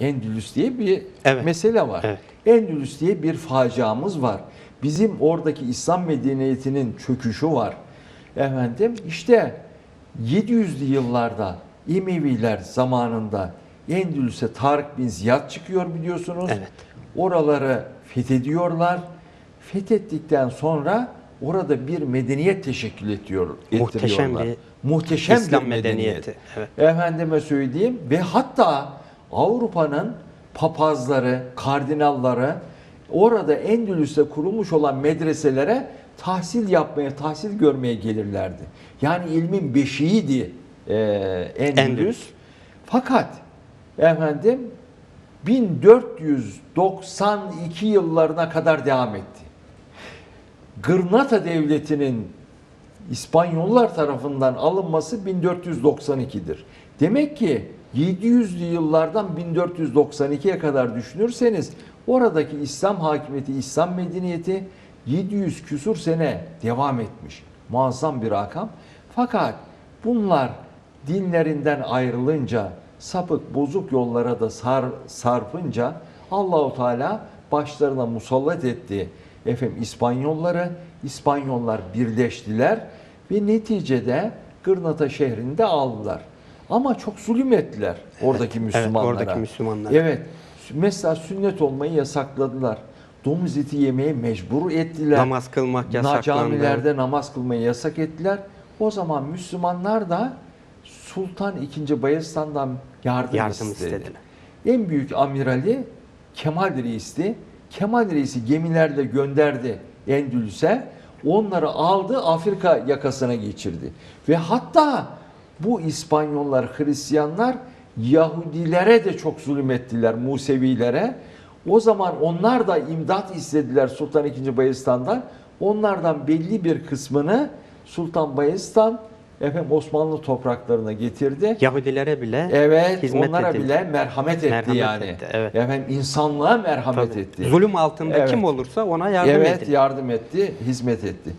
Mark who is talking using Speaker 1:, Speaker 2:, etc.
Speaker 1: Endülüs diye bir
Speaker 2: Evet.
Speaker 1: mesele var.
Speaker 2: Evet.
Speaker 1: Endülüs diye bir faciamız var. Bizim oradaki İslam medeniyetinin çöküşü var. Efendim işte 700'lü yıllarda İmeviler zamanında Endülüs'e Tarık bin Ziyad çıkıyor biliyorsunuz.
Speaker 2: Evet.
Speaker 1: Oraları fethediyorlar. Fethettikten sonra orada bir medeniyet teşekkül ediyor,
Speaker 2: Muhteşem bir
Speaker 1: Muhteşem
Speaker 2: İslam
Speaker 1: bir medeniyet.
Speaker 2: medeniyeti, evet.
Speaker 1: Efendime söyleyeyim ve hatta Avrupa'nın papazları, kardinalları orada Endülüs'te kurulmuş olan medreselere tahsil yapmaya, tahsil görmeye gelirlerdi. Yani ilmin beşiğiydi e, Endülüs.
Speaker 2: Endülüs.
Speaker 1: Fakat efendim 1492 yıllarına kadar devam etti. Gırnata Devleti'nin İspanyollar tarafından alınması 1492'dir. Demek ki 700'lü yıllardan 1492'ye kadar düşünürseniz oradaki İslam hakimiyeti, İslam medeniyeti 700 küsur sene devam etmiş. Muazzam bir rakam. Fakat bunlar dinlerinden ayrılınca, sapık bozuk yollara da sar, sarpınca Allahu Teala başlarına musallat etti. Efendim İspanyolları, İspanyollar birleştiler ve neticede Gırnata şehrini de aldılar. Ama çok zulüm ettiler oradaki Müslümanlara.
Speaker 2: oradaki Müslümanlara.
Speaker 1: Evet. Mesela sünnet olmayı yasakladılar. Domuz eti yemeye mecbur ettiler.
Speaker 2: Namaz kılmak
Speaker 1: Na-
Speaker 2: yasaklandı.
Speaker 1: Camilerde namaz kılmayı yasak ettiler. O zaman Müslümanlar da Sultan II. Bayezid'den yardım,
Speaker 2: Yardım
Speaker 1: istedi.
Speaker 2: istediler.
Speaker 1: En büyük amirali Kemal Reis'ti. Kemal Reis'i gemilerle gönderdi Endülüs'e. Onları aldı Afrika yakasına geçirdi. Ve hatta bu İspanyollar, Hristiyanlar Yahudilere de çok zulüm ettiler, Musevilere. O zaman onlar da imdat istediler Sultan II. Bayezid'den. Onlardan belli bir kısmını Sultan Bayezid efendim Osmanlı topraklarına getirdi.
Speaker 2: Yahudilere bile
Speaker 1: Evet,
Speaker 2: hizmet
Speaker 1: onlara
Speaker 2: edildi.
Speaker 1: bile merhamet etti
Speaker 2: Merhamet
Speaker 1: yani.
Speaker 2: etti, evet.
Speaker 1: Efendim insanlığa merhamet
Speaker 2: Tabii.
Speaker 1: etti.
Speaker 2: Zulüm altında
Speaker 1: Evet.
Speaker 2: kim olursa ona yardım
Speaker 1: evet,
Speaker 2: edildi.
Speaker 1: yardım etti, hizmet etti.